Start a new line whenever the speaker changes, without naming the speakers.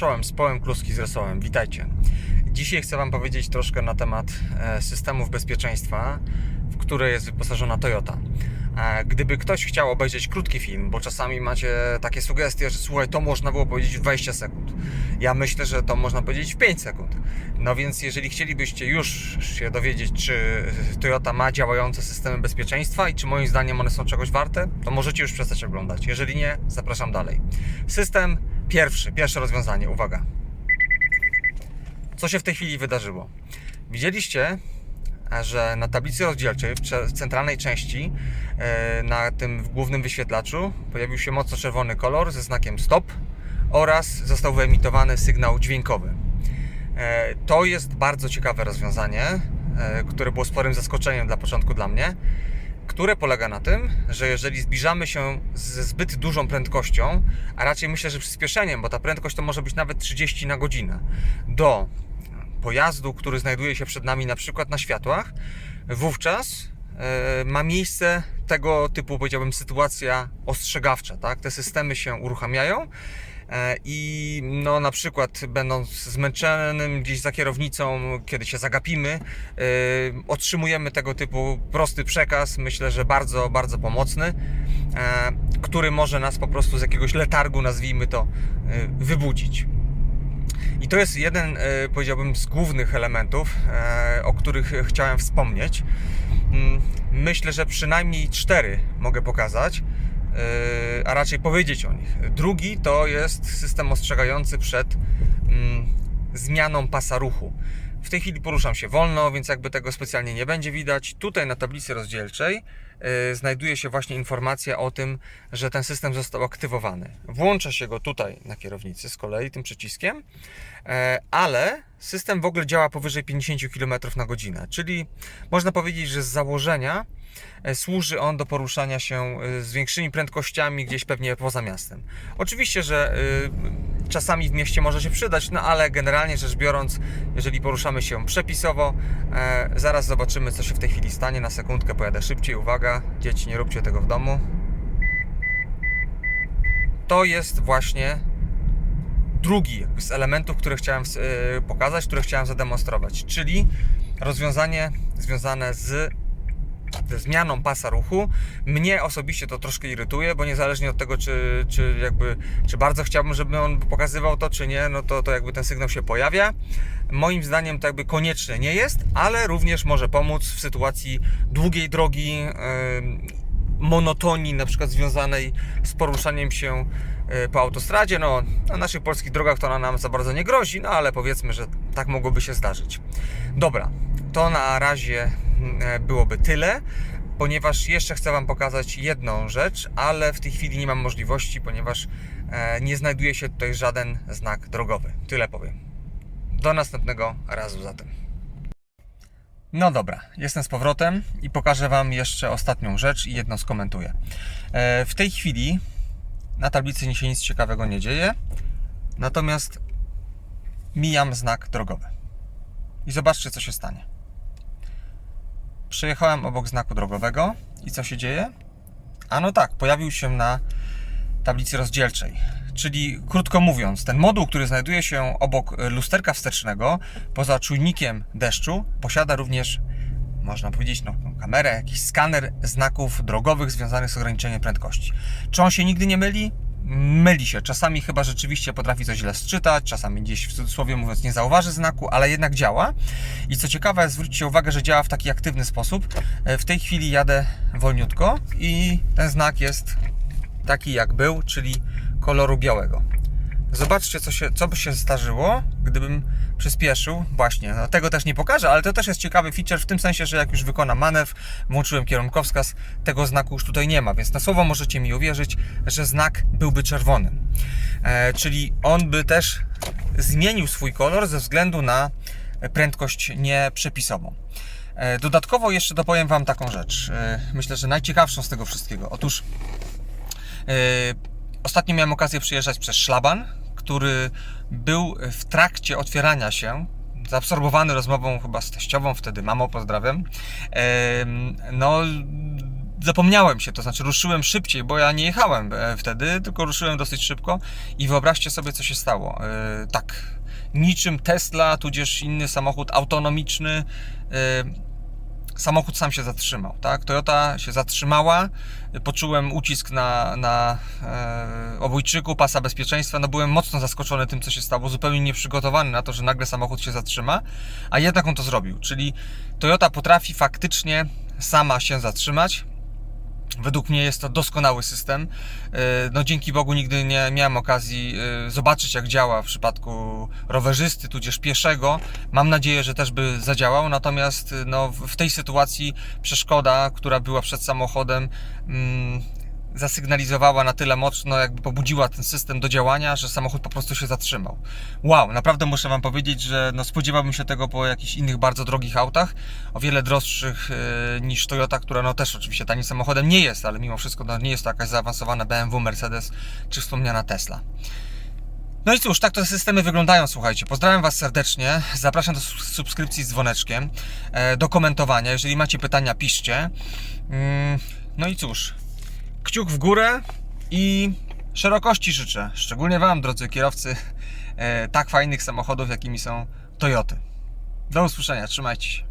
Czołem, z połem kluski z. Witajcie. Dzisiaj chcę Wam powiedzieć troszkę na temat e, systemów bezpieczeństwa, w które jest wyposażona Toyota. E, Gdyby ktoś chciał obejrzeć krótki film, bo czasami macie takie sugestie, że słuchaj, to można było powiedzieć w 20 sekund. Ja myślę, że to można powiedzieć w 5 sekund. No więc jeżeli chcielibyście już się dowiedzieć, czy Toyota ma działające systemy bezpieczeństwa i czy moim zdaniem one są czegoś warte, to możecie już przestać oglądać. Jeżeli nie, zapraszam dalej. System pierwszy, pierwsze rozwiązanie. Uwaga. Co się w tej chwili wydarzyło? Widzieliście, że na tablicy rozdzielczej w centralnej części e, na tym głównym wyświetlaczu pojawił się mocno czerwony kolor ze znakiem stop oraz został wyemitowany sygnał dźwiękowy. E, To jest bardzo ciekawe rozwiązanie, e, które było sporym zaskoczeniem dla początku dla mnie, które polega na tym, że jeżeli zbliżamy się ze zbyt dużą prędkością, a raczej myślę, że przyspieszeniem, bo ta prędkość to może być nawet 30 na godzinę, do pojazdu, który znajduje się przed nami na przykład na światłach, wówczas e, ma miejsce tego typu, powiedziałbym, sytuacja ostrzegawcza. Tak? Te systemy się uruchamiają i no, na przykład będąc zmęczonym gdzieś za kierownicą, kiedy się zagapimy, e, otrzymujemy tego typu prosty przekaz, myślę, że bardzo, bardzo pomocny, e, który może nas po prostu z jakiegoś letargu, nazwijmy to, e, wybudzić. I to jest jeden, e, powiedziałbym, z głównych elementów, e, o których chciałem wspomnieć. Mm, Myślę, że przynajmniej cztery mogę pokazać, e, a raczej powiedzieć o nich. Drugi to jest system ostrzegający przed mm, zmianą pasa ruchu. W tej chwili poruszam się wolno, więc jakby tego specjalnie nie będzie widać. Tutaj na tablicy rozdzielczej e, znajduje się właśnie informacja o tym, że ten system został aktywowany. Włącza się go tutaj na kierownicy z kolei tym przyciskiem, e, ale system w ogóle działa powyżej 50 km na godzinę, czyli można powiedzieć, że z założenia e, służy on do poruszania się z większymi prędkościami gdzieś pewnie poza miastem. Oczywiście, że czasami w mieście może się przydać, no ale generalnie rzecz biorąc, jeżeli poruszamy się przepisowo, e, zaraz zobaczymy, co się w tej chwili stanie. Na sekundkę pojadę szybciej. Uwaga, dzieci, nie róbcie tego w domu. To jest właśnie drugi z elementów, które chciałem e, pokazać, które chciałem zademonstrować, czyli rozwiązanie związane z zmianą pasa ruchu. Mnie osobiście to troszkę irytuje, bo niezależnie od tego, czy, czy jakby, czy bardzo chciałbym, żeby on pokazywał to, czy nie, no to, to jakby ten sygnał się pojawia. Moim zdaniem to jakby konieczne nie jest, ale również może pomóc w sytuacji długiej drogi, monotonii na przykład związanej z poruszaniem się e, po autostradzie. No, na naszych polskich drogach to ona nam za bardzo nie grozi, no ale powiedzmy, że tak mogłoby się zdarzyć. Dobra, to na razie byłoby tyle, ponieważ jeszcze chcę Wam pokazać jedną rzecz, ale w tej chwili nie mam możliwości, ponieważ e, nie znajduje się tutaj żaden znak drogowy. Tyle powiem. Do następnego razu zatem. No dobra, jestem z powrotem i pokażę Wam jeszcze ostatnią rzecz i jedno skomentuję. E, W tej chwili na tablicy się nic ciekawego nie dzieje, natomiast mijam znak drogowy. I zobaczcie, co się stanie. Przejechałem obok znaku drogowego i co się dzieje? A no tak, pojawił się na tablicy rozdzielczej. Czyli krótko mówiąc, ten moduł, który znajduje się obok lusterka wstecznego, poza czujnikiem deszczu, posiada również, można powiedzieć, no, kamerę, jakiś skaner znaków drogowych związanych z ograniczeniem prędkości. Czy on się nigdy nie myli? Myli się. Czasami chyba rzeczywiście potrafi coś źle sczytać, czasami gdzieś w cudzysłowie mówiąc nie zauważy znaku, ale jednak działa. I co ciekawe, zwróćcie uwagę, że działa w taki aktywny sposób. E, W tej chwili jadę wolniutko i ten znak jest taki jak był, czyli koloru białego. Zobaczcie, co, się, co by się zdarzyło, gdybym przyspieszył. Właśnie, no tego też nie pokażę, ale to też jest ciekawy feature w tym sensie, że jak już wykonam manewr, włączyłem kierunkowskaz, tego znaku już tutaj nie ma, więc na słowo możecie mi uwierzyć, że znak byłby czerwony. E, czyli on by też zmienił swój kolor ze względu na prędkość nieprzepisową. E, Dodatkowo jeszcze dopowiem Wam taką rzecz. E, Myślę, że najciekawszą z tego wszystkiego. Otóż e, ostatnio miałem okazję przyjeżdżać przez szlaban, który był w trakcie otwierania się. Zaabsorbowany rozmową chyba z teściową, wtedy mamą pozdrawiam. No, zapomniałem się, to znaczy ruszyłem szybciej, bo ja nie jechałem e, wtedy, tylko ruszyłem dosyć szybko i wyobraźcie sobie, co się stało. E, tak, niczym Tesla, tudzież inny samochód autonomiczny, e, samochód sam się zatrzymał, tak? Toyota się zatrzymała, poczułem ucisk na, na e, pasa bezpieczeństwa, no byłem mocno zaskoczony tym, co się stało, zupełnie nieprzygotowany na to, że nagle samochód się zatrzyma, a jednak on to zrobił, czyli Toyota potrafi faktycznie sama się zatrzymać, Według mnie jest to doskonały system. E, No dzięki Bogu nigdy nie miałem okazji e, zobaczyć jak działa w przypadku rowerzysty, tudzież pieszego. Mam nadzieję, że też by zadziałał, natomiast e, no, w tej sytuacji przeszkoda, która była przed samochodem, mm, zasygnalizowała na tyle mocno, jakby pobudziła ten system do działania, że samochód po prostu się zatrzymał. Wow, naprawdę muszę Wam powiedzieć, że no spodziewałbym się tego po jakichś innych bardzo drogich autach, o wiele droższych e, niż Toyota, która no też oczywiście tanim samochodem nie jest, ale mimo wszystko no, nie jest to jakaś zaawansowana BMW, Mercedes czy wspomniana Tesla. No i cóż, tak te systemy wyglądają, słuchajcie. Pozdrawiam Was serdecznie. Zapraszam do subskrypcji z dzwoneczkiem, e, do komentowania. Jeżeli macie pytania, piszcie. Mm, No i cóż, kciuk w górę i szerokości życzę, szczególnie Wam, drodzy kierowcy, e, tak fajnych samochodów, jakimi są Toyoty. Do usłyszenia, trzymajcie się.